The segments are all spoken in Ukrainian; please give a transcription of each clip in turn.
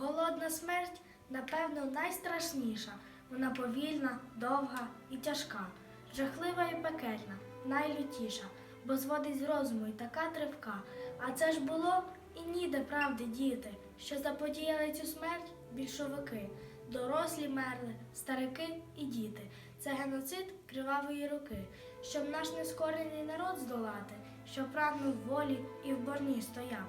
Голодна смерть, напевно, найстрашніша. Вона повільна, довга і тяжка, жахлива і пекельна, найлютіша, бо зводить з розуму й така тривка. А це ж було і ніде правди діти, що заподіяли цю смерть більшовики. Дорослі мерли, старики і діти. Це геноцид кривавої руки, щоб наш нескорений народ здолати, що прагнув волі і в борні стояв.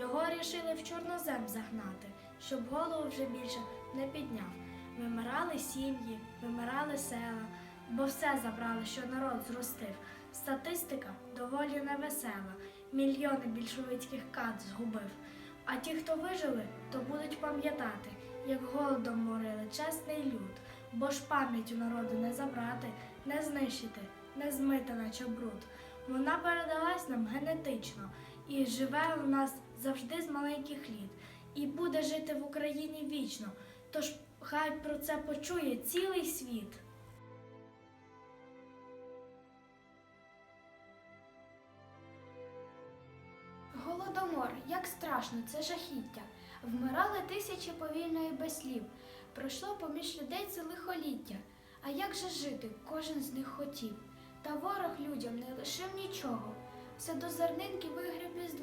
Його рішили в чорнозем загнати, щоб голову вже більше не підняв. Вимирали сім'ї, вимирали села, бо все забрали, що народ зростив. Статистика доволі невесела, мільйони більшовицьких кат згубив. А ті, хто вижили, то будуть пам'ятати, як голодом морили чесний люд, бо ж пам'ять у народу не забрати, не знищити, не змити, наче бруд. Вона передалась нам генетично і живе у нас завжди з маленьких літ, і буде жити в Україні вічно. Тож хай про це почує цілий світ. Голодомор, як страшно, це жахіття. Вмирали тисячі повільно і без слів. Пройшло поміж людей це лихоліття. А як же жити, кожен з них хотів. Та ворог людям не лишив нічого. Все до зернинки вигріб із.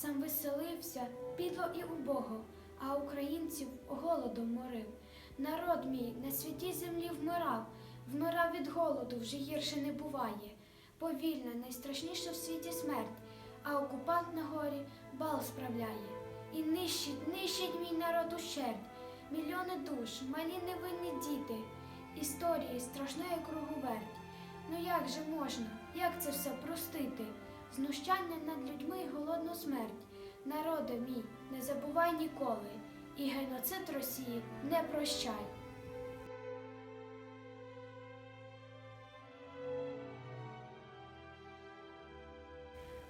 Сам веселився, підло і убого, а українців голодом морив. Народ мій на святій землі вмирав, вмирав від голоду, вже гірше не буває. Повільна, найстрашніша в світі смерть а окупант на горі бал справляє. І нищить, нищить мій народ ущерть, мільйони душ, малі невинні діти, історії страшної круговерть. Ну як же можна, як це все простити? Знущання над людьми і голодну смерть. Народе мій, не забувай ніколи, і геноцид Росії не прощай.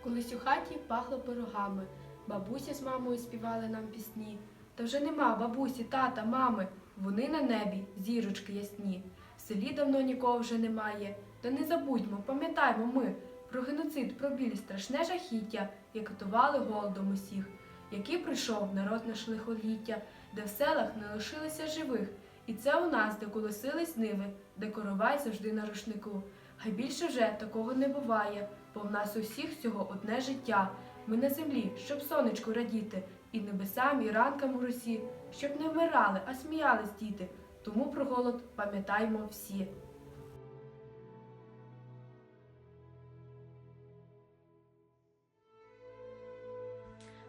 Колись у хаті пахло пирогами, бабуся з мамою співали нам пісні. Та вже нема бабусі, тата, мами, вони на небі, зірочки ясні. В селі давно нікого вже немає. Та не забудьмо, пам'ятаймо ми про геноцид, про біль, страшне жахіття, як катували голодом усіх, який прийшов народ наш лихоліття, де в селах не лишилося живих. І це у нас, де колосились ниви, де коровай завжди на рушнику. Хай більше вже такого не буває, бо в нас усіх всього одне життя. Ми на землі, щоб сонечку радіти, і небесам, і ранкам у росі, щоб не вмирали, а сміялись діти. Тому про голод пам'ятаймо всі.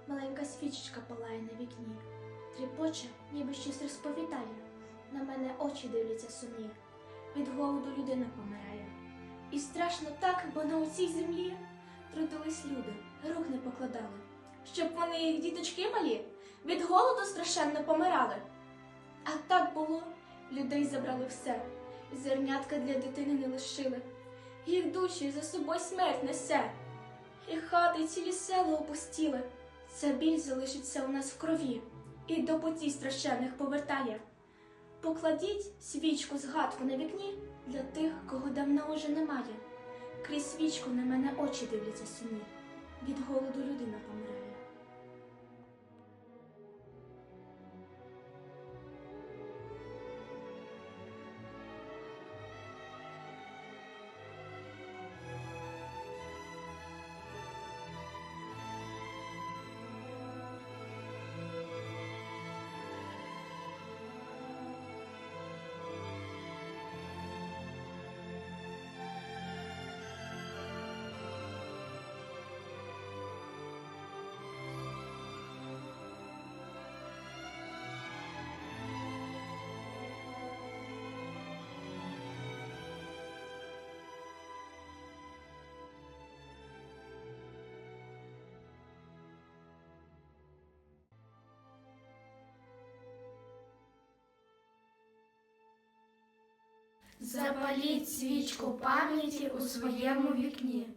Маленька свічечка палає на вікні, тріпоче, ніби щось розповідає. На мене очі дивляться сумні. Від голоду людина помирає. І страшно так, бо на оцій землі трудились люди, рук не покладали. Щоб вони, їх діточки малі, від голоду страшенно помирали. А так було, людей забрали все, і зернятка для дитини не лишили. Їх душі за собою смерть несе, і хати, цілі села опустіли. Ця біль залишиться у нас в крові і до путі страшенних повертає. Покладіть свічку згадку на вікні для тих, кого давно уже немає. Крізь свічку на мене очі дивляться сумні. Від голоду людина помирає. Запаліть свічку пам'яті у своєму вікні.